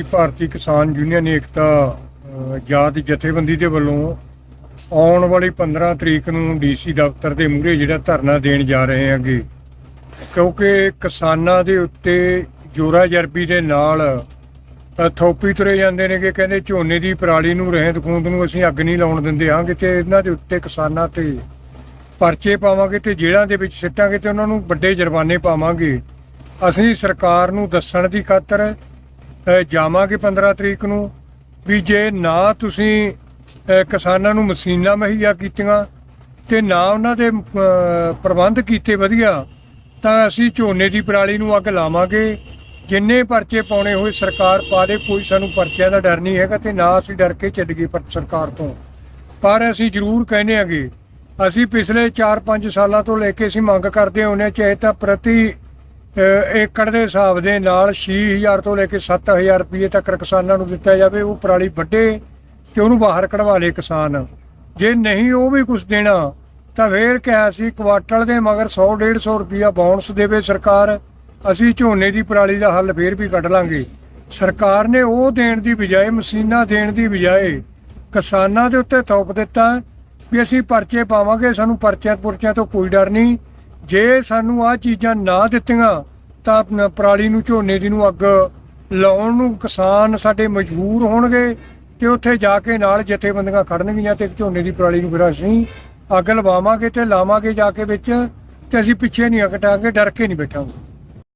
ਕਿ ਭਾਰਤੀ ਕਿਸਾਨ ਯੂਨੀਅਨ ਏਕਤਾ ਅ, ਜਥੇਬੰਦੀ ਦੇ ਵੱਲੋਂ ਆਉਣ ਵਾਲੀ 15 ਤਰੀਕ ਨੂੰ ਡੀਸੀ ਦਫ਼ਤਰ ਦੇ ਮੂਹਰੇ ਜਿਹੜਾ ਧਰਨਾ ਦੇਣ ਜਾ ਰਹੇ ਹਾਂਗੇ। ਕਿਉਂਕਿ ਕਿਸਾਨਾਂ ਦੇ ਉੱਤੇ ਜੋਰਾ ਜਰਬੀ ਦੇ ਨਾਲ ਥੋਪੀ ਤੁਰੇ ਜਾਂਦੇ ਨੇ ਕਿ ਕਹਿੰਦੇ ਝੋਨੇ ਦੀ ਪਰਾਲੀ ਨੂੰ ਰਹਿੰਦ ਖੂੰਦ ਨੂੰ ਅਸੀਂ ਅੱਗ ਨਹੀਂ ਲਾਉਣ ਦਿੰਦੇ ਹਾਂਗੇ ਤੇ ਇਹਨਾਂ ਦੇ ਉੱਤੇ ਕਿਸਾਨਾਂ ਤੇ ਪਰਚੇ ਪਾਵਾਂਗੇ ਤੇ ਜੇਲ੍ਹਾਂ ਦੇ ਵਿੱਚ ਸਿੱਟਾਂਗੇ ਤੇ ਉਹਨਾਂ ਨੂੰ ਵੱਡੇ ਜੁਰਮਾਨੇ ਪਾਵਾਂਗੇ। ਅਸੀਂ ਸਰਕਾਰ ਨੂੰ ਦੱਸਣ ਦੀ ਖਾਤਰ ਜਾਵਾਂਗੇ 15 ਤਰੀਕ ਨੂੰ। ਵੀ ਜੇ ਨਾ ਤੁਸੀਂ ਕਿਸਾਨਾਂ ਨੂੰ ਮਸ਼ੀਨਾਂ ਮੁਹੱਈਆ ਕੀਤੀਆਂ ਤੇ ਨਾ ਉਹਨਾਂ ਦੇ ਪ੍ਰਬੰਧ ਕੀਤੇ ਵਧੀਆ, ਤਾਂ ਅਸੀਂ ਝੋਨੇ ਦੀ ਪਰਾਲੀ ਨੂੰ ਅੱਗ ਲਾਵਾਂਗੇ। ਜਿੰਨੇ ਪਰਚੇ ਪਾਉਣੇ ਹੋਏ ਸਰਕਾਰ ਪਾ ਦੇ, ਕੋਈ ਸਾਨੂੰ ਪਰਚਿਆਂ ਦਾ ਡਰ ਨਹੀਂ ਹੈਗਾ ਤੇ ਨਾ ਅਸੀਂ ਡਰ ਕੇ ਚੱਲੀਏ ਪਰ ਸਰਕਾਰ ਤੋਂ। ਪਰ ਅਸੀਂ ਜ਼ਰੂਰ ਕਹਿੰਦੇ ਆਂਗੇ ਅਸੀਂ ਪਿਛਲੇ 4-5 ਸਾਲਾਂ ਤੋਂ ਲੈ ਕੇ ਅਸੀਂ ਮੰਗ ਕਰਦੇ ਹੁੰਦੇ ਹਾਂ, ਚਾਹੇ ਤਾਂ ਪ੍ਰਤੀ ਏਕੜ ਦੇ ਹਿਸਾਬ ਦੇ ਨਾਲ 6000 ਤੋਂ ਲੈ ਕੇ 7000 ਰੁਪਏ ਤੱਕ ਕਿਸਾਨਾਂ ਨੂੰ ਦਿੱਤਾ ਜਾਵੇ, ਉਹ ਪਰਾਲੀ ਵੱਡੇ ਤੇ ਉਹਨੂੰ ਬਾਹਰ ਕਢਵਾ ਲੇ ਕਿਸਾਨ। ਜੇ ਨਹੀਂ ਉਹ ਵੀ ਕੁਝ ਦੇਣਾ, ਤਾਂ ਫੇਰ ਕਿਹਾ ਸੀ ਕੁਆਟਲ ਦੇ ਮਗਰ 100 150 ਰੁਪਿਆ ਬੌਨਸ ਦੇਵੇ ਸਰਕਾਰ, ਅਸੀਂ ਝੋਨੇ ਦੀ ਪਰਾਲੀ ਦਾ ਹੱਲ ਫੇਰ ਵੀ ਕੱਢ ਲਾਂਗੇ। ਸਰਕਾਰ ਨੇ ਉਹ ਦੇਣ ਦੀ ਬਜਾਏ, ਮਸ਼ੀਨਾਂ ਦੇਣ ਦੀ ਬਜਾਏ ਕਿਸਾਨਾਂ ਦੇ ਉੱਤੇ ਥੋਪ ਦਿੱਤਾ ਵੀ ਅਸੀਂ ਪਰਚੇ ਪਾਵਾਂਗੇ, ਸਾਨੂੰ ਪਰਚਿਆਂ ਪੁਰਚਿਆਂ ਤੋਂ ਕੋਈ ਡਰ ਨਹੀਂ। ਜੇ ਸਾਨੂੰ ਆਹ ਚੀਜ਼ਾਂ ਨਾ ਦਿੱਤੀਆਂ, ਤਾਂ ਪਰਾਲੀ ਨੂੰ, ਝੋਨੇ ਦੀ ਨੂੰ ਅੱਗ ਲਾਉਣ ਨੂੰ ਕਿਸਾਨ ਸਾਡੇ ਮਜਬੂਰ ਹੋਣਗੇ ਤੇ ਉੱਥੇ ਜਾ ਕੇ ਨਾਲ ਜਥੇਬੰਦੀਆਂ ਖੜਨਗੀਆਂ ਤੇ ਝੋਨੇ ਦੀ ਪਰਾਲੀ ਨੂੰ ਫਿਰ ਅਸੀਂ ਅੱਗ ਲਵਾਵਾਂਗੇ ਤੇ ਲਾਵਾਂਗੇ ਜਾ ਕੇ ਵਿੱਚ ਤੇ ਅਸੀਂ ਪਿੱਛੇ ਨਹੀਂ ਹਟਾਂਗੇ ਡਰ ਕੇ ਨਹੀਂ ਬੈਠਾਂਗੇ।